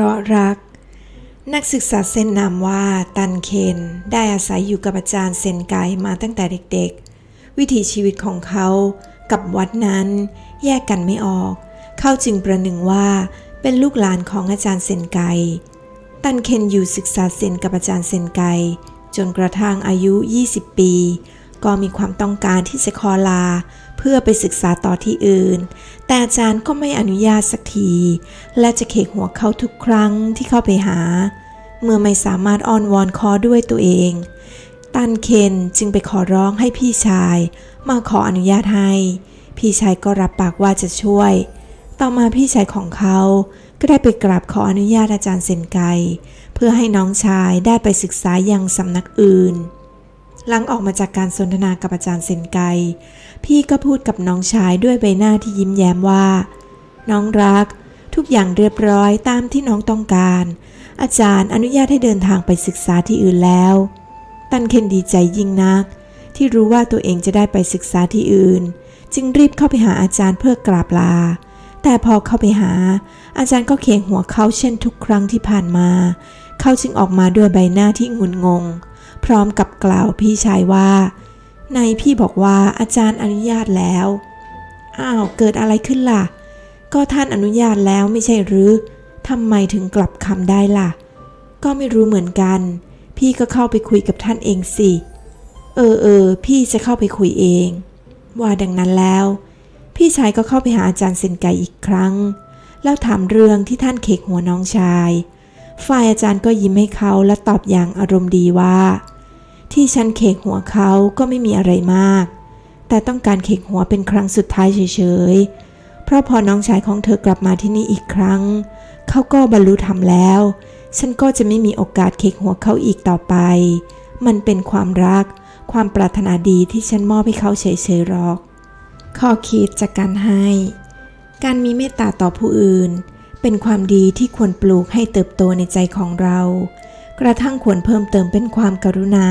ราะรัก นักศึกษาเซนนามว่าตันเคนได้อาศัยอยู่กับอาจารย์เซนไกมาตั้งแต่เด็กๆ วิถีชีวิตของเขากับวัดนั้นแยกกันไม่ออก เขาจึงประหนึ่งว่าเป็นลูกหลานของอาจารย์เซนไก ตันเคนอยู่ศึกษาเซนกับอาจารย์เซนไก จนกระทั่งอายุ 20 ปี ก็มีความต้องการที่จะขอลา เพื่อไปศึกษาต่อที่อื่น แต่อาจารย์ก็ไม่อนุญาตสักที และจะเขกหัวเขาทุกครั้งที่เข้าไปหา เมื่อไม่สามารถอ้อนวอนขอด้วยตัวเอง ตันเคนจึงไปขอร้องให้พี่ชายมาขออนุญาตให้ พี่ชายก็รับปากว่าจะช่วย ต่อมาพี่ชายของเขาก็ได้ไปกราบขออนุญาตอาจารย์เซนไก เพื่อให้น้องชายได้ไปศึกษายังสำนักอื่น หลังออกมาจากการสนทนากับอาจารย์เซนไก พี่ก็พูดกับน้องชายด้วยใบหน้าที่ยิ้มแย้มว่า น้องรัก ทุกอย่างเรียบร้อยตามที่น้องต้องการ อาจารย์อนุญาตให้เดินทางไปศึกษาที่อื่นแล้ว ตันเคนดีใจยิ่งนัก ที่รู้ว่าตัวเองจะได้ไปศึกษาที่อื่น จึงรีบเข้าไปหาอาจารย์เพื่อกราบลา แต่พอเข้าไปหา อาจารย์ก็เคียงหัวเขาเช่นทุกครั้งที่ผ่านมา เขาจึงออกมาด้วยใบหน้าที่งุนงง พร้อมกับกล่าวพี่ชายว่าในพี่บอกว่าอาจารย์อนุญาตแล้ว อ้าว เกิดอะไรขึ้นล่ะ ก็ท่านอนุญาตแล้วไม่ใช่หรือทำไมถึงกลับคำได้ล่ะ ก็ไม่รู้เหมือนกัน พี่ก็เข้าไปคุยกับท่านเองสิ เออเออ พี่จะเข้าไปคุยเอง ว่าดังนั้นแล้ว พี่ชายก็เข้าไปหาอาจารย์เซนไกอีกครั้ง แล้วถามเรื่องที่ท่านเคกหัวน้องชาย ฝ่ายอาจารย์ก็ยิ้มให้เขาและตอบอย่างอารมณ์ดีว่า ที่ฉันเคกหัวเขาก็ไม่มีอะไรมาก แต่ต้องการเคกหัวเป็นครั้งสุดท้ายเฉยๆ เพราะพอน้องชายของเธอกลับมาที่นี่อีกครั้ง เขาก็บรรลุธรรมแล้ว ฉันก็จะไม่มีโอกาสเคกหัวเขาอีกต่อไป มันเป็นความรัก ความปรารถนาดีที่ฉันมอบให้เขาเฉยๆหรอก ข้อคิดจากการให้ การมีเมตตาต่อผู้อื่น เป็นความดีที่ควรปลูกให้เติบโตในใจของเรา กระทั่งควรเพิ่มเติมเป็นความกรุณา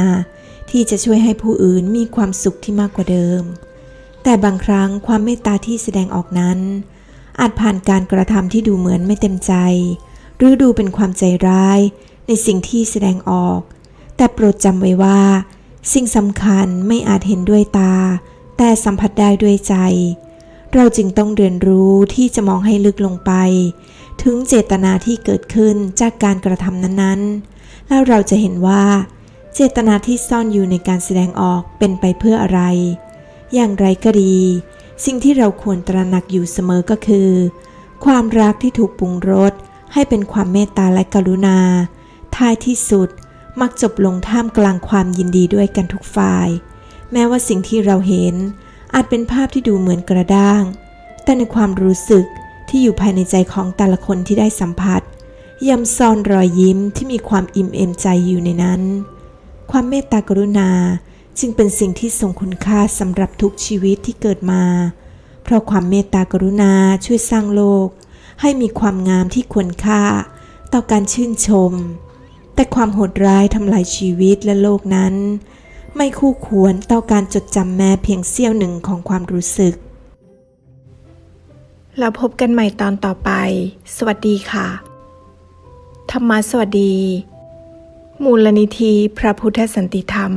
ที่จะช่วยให้ผู้อื่นมีความสุขที่มากกว่าเดิม แต่บางครั้งความเมตตาที่แสดงออกนั้น อาจผ่านการกระทำที่ดูเหมือนไม่เต็มใจ หรือดูเป็นความใจร้าย ในสิ่งที่แสดงออก แต่โปรดจำไว้ว่า สิ่งสำคัญไม่อาจเห็นด้วยตา แต่สัมผัสได้ด้วยใจเราจึงต้องเรียนรู้ที่จะมองให้ลึกลงไป ถึงเจตนาที่เกิดขึ้นจากการกระทำนั้นๆ แล้วเราจะเห็นว่า เจตนาที่ซ่อนอยู่ในการแสดงออกเป็นไปเพื่ออะไร อย่างไรก็ดี สิ่งที่เราควรตระหนักอยู่เสมอก็คือ ความรักที่ถูกปรุงรสให้เป็นความเมตตาและกรุณา ท้ายที่สุดมักจบลงท่ามกลางความยินดีด้วยกันทุกฝ่าย แม้ว่าสิ่งที่เราเห็นอาจเป็นภาพที่ดูเหมือนกระด้าง แต่ในความรู้สึก ที่อยู่ภายในใจของแต่ละคนที่ได้สัมผัสย่อมซ่อนรอยยิ้มที่มีความอิ่มเอมใจอยู่ในนั้น ความเมตตากรุณาจึงเป็นสิ่งที่ทรงคุณค่าสำหรับทุกชีวิตที่เกิดมา เพราะความเมตตากรุณาช่วยสร้างโลก ให้มีความงามที่ควรค่า ต่อการชื่นชม แต่ความโหดร้ายทำลายชีวิตและโลกนั้น ไม่คู่ควรต่อการจดจำแม้เพียงเสี้ยวหนึ่งของความรู้สึก แล้วพบกันใหม่ตอนต่อไป สวัสดีค่ะ ธรรมะสวัสดี มูลนิธิพระพุทธสันติธรรม